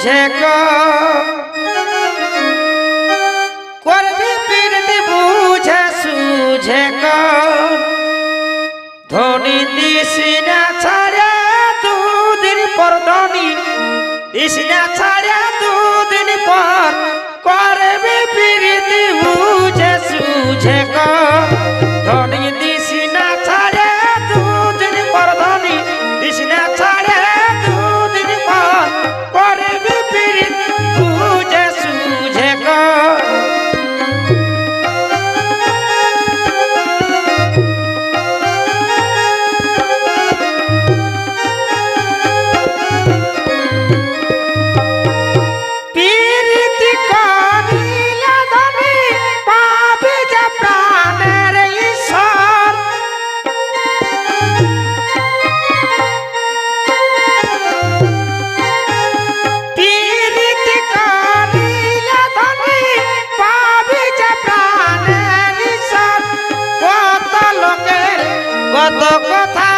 বুঝে গো। করবি পীরতি বুঝে সুঝে গো। ধনী দিছি না ছাড়া দুদিন পর ধনী। দিছি না ছাড়া দুদিন পর করবি পীরতি বুঝে সুঝে গো। কত কথা